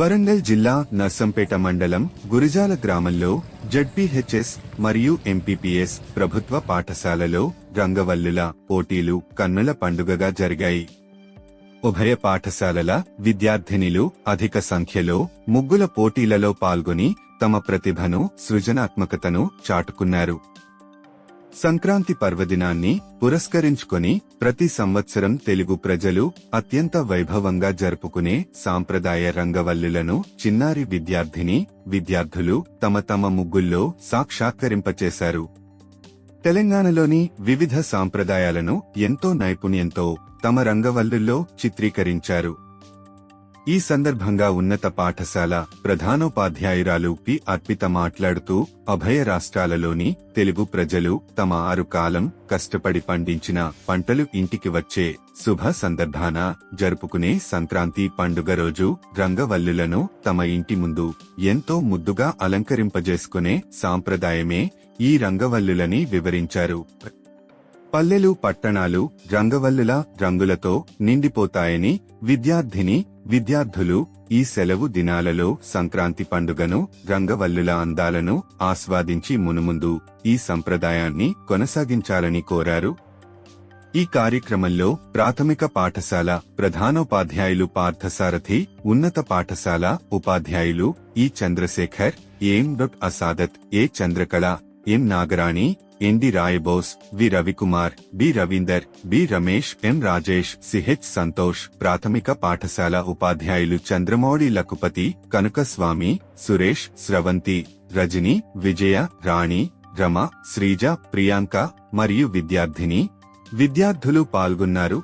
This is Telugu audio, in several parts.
వరంగల్ జిల్లా నర్సంపేట మండలం గురిజాల గ్రామంలో జడ్పీహెచ్ఎస్ మరియు ఎంపీపీఎస్ ప్రభుత్వ పాఠశాలలో రంగవల్లుల పోటీలు కన్నుల పండుగగా జరిగాయి. ఉభయ పాఠశాలల విద్యార్థినిలు అధిక సంఖ్యలో ముగ్గుల పోటీలలో పాల్గొని తమ ప్రతిభను సృజనాత్మకతను చాటుకున్నారు. సంక్రాంతి పర్వదినాన్ని పురస్కరించుకొని ప్రతి సంవత్సరం తెలుగు ప్రజలు అత్యంత వైభవంగా జరుపుకునే సాంప్రదాయ రంగవల్లులను చిన్నారి విద్యార్థిని విద్యార్థులు తమ తమ ముగ్గుల్లో సాక్షాత్కరింపచేశారు. తెలంగాణలోని వివిధ సాంప్రదాయాలను ఎంతో నైపుణ్యంతో తమ రంగవల్లుల్లో చిత్రీకరించారు. ఈ సందర్భంగా ఉన్నత పాఠశాల ప్రధానోపాధ్యాయురాలు పి. అర్పిత మాట్లాడుతూ అభయ రాష్ట్రాలలోని తెలుగు ప్రజలు తమ ఆరు కాలం కష్టపడి పండించిన పంటలు ఇంటికి వచ్చే శుభ సందర్భాన జరుపుకునే సంక్రాంతి పండుగ రోజు రంగవల్లులను తమ ఇంటి ముందు ఎంతో ముద్దుగా అలంకరింపజేసుకునే సాంప్రదాయమే ఈ రంగవల్లులని వివరించారు. పల్లెలు పట్టణాలు రంగవల్లుల రంగులతో నిండిపోతాయని విద్యార్థిని విద్యార్థులు ఈ సెలవు దినాలలో సంక్రాంతి పండుగను రంగవల్లుల అందాలను ఆస్వాదించి మునుముందు ఈ సంప్రదాయాన్ని కొనసాగించాలని కోరారు. ఈ కార్యక్రమంలో ప్రాథమిక పాఠశాల ప్రధానోపాధ్యాయులు పార్థసారథి ఉన్నత పాఠశాల ఉపాధ్యాయులు ఈ Chandrasekhar M dot Asadat A Chandrakala M Nagarani ND రాయబోస్ V Ravikumar B Ravinder B Ramesh M Rajesh CH Santosh ప్రాథమిక పాఠశాల ఉపాధ్యాయులు చంద్రమౌళి లఖుపతి కనకస్వామి సురేష్ స్రవంతి రజని విజయ రాణి రమ శ్రీజ ప్రియాంక మరియు విద్యార్థిని. విద్యార్థులు పాల్గొన్నారు.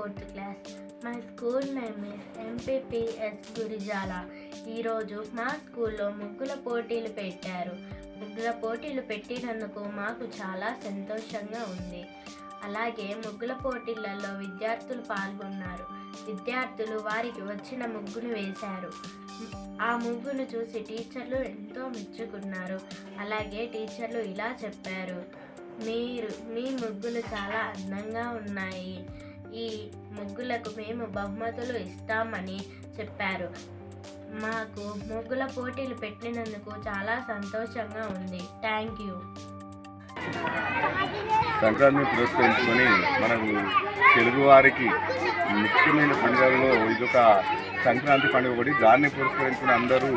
Fourth class. My school name is MPPS Gurijala. ఈరోజు మా స్కూల్లో ముగ్గుల పోటీలు పెట్టారు. ముగ్గుల పోటీలు పెట్టినందుకు మాకు చాలా సంతోషంగా ఉంది. అలాగే ముగ్గుల పోటీలలో విద్యార్థులు పాల్గొన్నారు. విద్యార్థులు వారికి వచ్చిన ముగ్గును వేశారు. ఆ ముగ్గును చూసి టీచర్లు ఎంతో మెచ్చుకున్నారు. అలాగే టీచర్లు ఇలా చెప్పారు. మీరు మీ ముగ్గులు చాలా అందంగా ఉన్నాయి. ఈ ముగ్గులకు మేము బహుమతులు ఇస్తామని చెప్పారు. మాకు ముగ్గుల పోటీలు పెట్టినందుకు చాలా సంతోషంగా ఉంది. Thank you. సంక్రాంతిని పురస్కరించుకొని మనకు తెలుగువారికి ముఖ్యమైన పండుగలలో ఇదొక సంక్రాంతి పండుగ ఒకటి. దాన్ని పురస్కరించుకుని అందరూ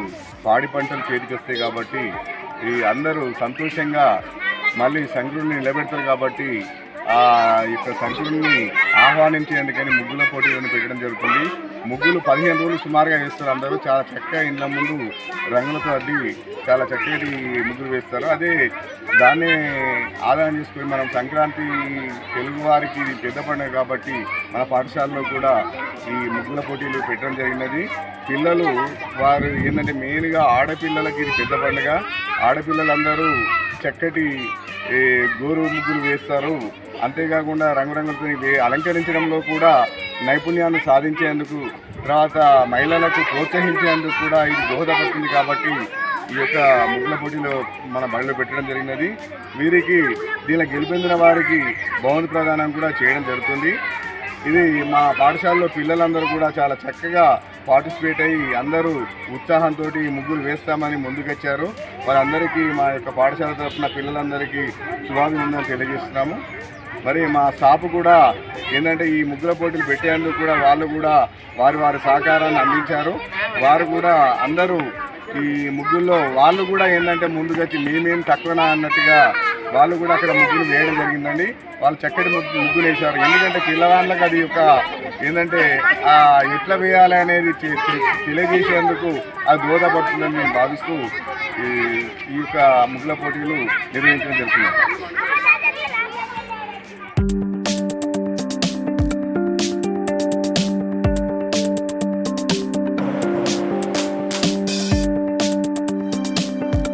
పాడి పంటలు చేతికి వస్తాయి కాబట్టి ఈ అందరూ సంతోషంగా మళ్ళీ సంక్రుడిని నిలబెడతారు కాబట్టి యొక్క సంక్రుడిని ఆహ్వానించేందుకని ముగ్గుల పోటీలను పెట్టడం జరుగుతుంది. ముగ్గులు పదిహేను రోజులు సుమారుగా వేస్తారు అందరూ. చాలా చక్కగా ఇండ్ల ముందు రంగులతో అడ్డి చాలా చక్కటి ముగ్గులు వేస్తారు. అదే దాన్ని ఆదాయం చేసుకుని మనం సంక్రాంతి తెలుగు వారికి ఇది పెద్ద పండుగ కాబట్టి మన పాఠశాలలో కూడా ఈ ముగ్గుల పోటీలు పెట్టడం జరిగినది. పిల్లలు వారు ఏంటంటే మెయిన్గా ఆడపిల్లలకి ఇది పెద్ద పండుగ. ఆడపిల్లలందరూ చక్కటి గోరు ముగ్గులు వేస్తారు. అంతేకాకుండా రంగురంగులతో ఇది అలంకరించడంలో కూడా నైపుణ్యాన్ని సాధించేందుకు తర్వాత మహిళలకు ప్రోత్సహించేందుకు కూడా ఇది దోహదపడుతుంది కాబట్టి ఈ యొక్క ముగ్గుల పోటీలో మన బడిలో పెట్టడం జరిగినది. వీరికి దీనిలో గెలిపొందిన వారికి బహుమతి ప్రదానం కూడా చేయడం జరుగుతుంది. ఇది మా పాఠశాలలో పిల్లలందరూ కూడా చాలా చక్కగా పార్టిసిపేట్ అయ్యి అందరూ ఉత్సాహంతో ముగ్గులు వేస్తామని ముందుకొచ్చారు. వారందరికీ మా యొక్క పాఠశాల తరఫున పిల్లలందరికీ శుభాభినందనలు తెలియజేస్తున్నాము. మరి మా స్టాఫ్ కూడా ఏంటంటే ఈ ముగ్గుల పోటీలు పెట్టేందుకు కూడా వాళ్ళు కూడా వారి వారి సహకారాన్ని అందించారు. వారు కూడా అందరూ ఈ ముగ్గుల్లో వాళ్ళు కూడా ఏంటంటే ముందుకొచ్చి మేమేం తక్కువనా అన్నట్టుగా వాళ్ళు కూడా అక్కడ ముగ్గులు వేయడం జరిగిందండి. వాళ్ళు చక్కటి ముగ్గు ముగ్గులు వేశారు. ఎందుకంటే పిల్లవాళ్ళకి అది ఒక ఏంటంటే ఆ ఎట్లా వేయాలి అనేది తెలియజేసేందుకు అది దోహదపడుతుందని నేను భావిస్తూ ఈ ఈ యొక్క ముగ్గుల పోటీలు నిర్వహించడం జరుగుతుంది.